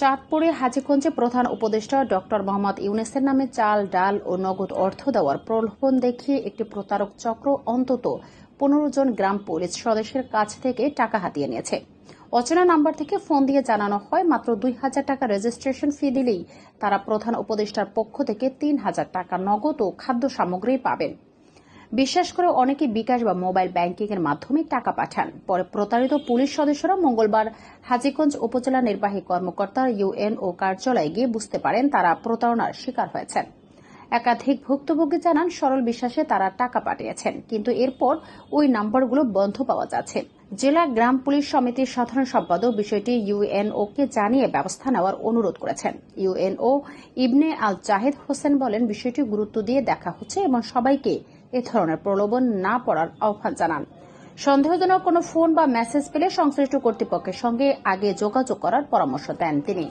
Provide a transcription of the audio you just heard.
চাঁদপুরে হাজিগঞ্জে প্রধান উপদেষ্টা ডক্টর মোহাম্মদ ইউনেসের নামে চাল, ডাল ও নগদ অর্থ দেওয়ার প্রলোভন দেখিয়ে একটি প্রতারক চক্র অন্তত পনেরো জন গ্রাম পুলিশ সদস্যের কাছ থেকে টাকা হাতিয়ে নিয়েছে। অচেনা নাম্বার থেকে ফোন দিয়ে জানানো হয়, মাত্র দুই হাজার টাকা রেজিস্ট্রেশন ফি দিলেই তারা প্রধান উপদেষ্টার পক্ষ থেকে তিন হাজার টাকা নগদ ও খাদ্য সামগ্রী পাবেন। বিশ্বাস করে অনেকে বিকাশ বা মোবাইল ব্যাংকিং এর মাধ্যমে টাকা পাঠান। পরে প্রতারিত পুলিশ সদস্যরা মঙ্গলবার হাজীগঞ্জ উপজেলা নির্বাহী কর্মকর্তা ইউএনও কার্যালয়ে গিয়ে বুঝতে পারেন তারা প্রতারণার শিকার হয়েছেন। একাধিক ভুক্তভোগী জানান সরল বিশ্বাসে তারা টাকা পাঠিয়েছেন, কিন্তু এরপর ওই নাম্বারগুলো বন্ধ পাওয়া যাচ্ছে। জেলা গ্রাম পুলিশ সমিতির সাধারণ সম্পাদক বিষয়টি ইউএনও কে জানিয়ে ব্যবস্থা নেওয়ার অনুরোধ করেছেন। ইউএনও ইবনে আল জাহেদ হোসেন বলেন বিষয়টি গুরুত্ব দিয়ে দেখা হচ্ছে এবং সবাইকে এ ধরনের প্রলোভন না পড়ার আহ্বান জানান। সন্দেহজনক কোনো ফোন বা মেসেজ পেলে সংশ্লিষ্ট কর্তৃপক্ষের সঙ্গে আগে যোগাযোগ করার পরামর্শ দেন তিনি।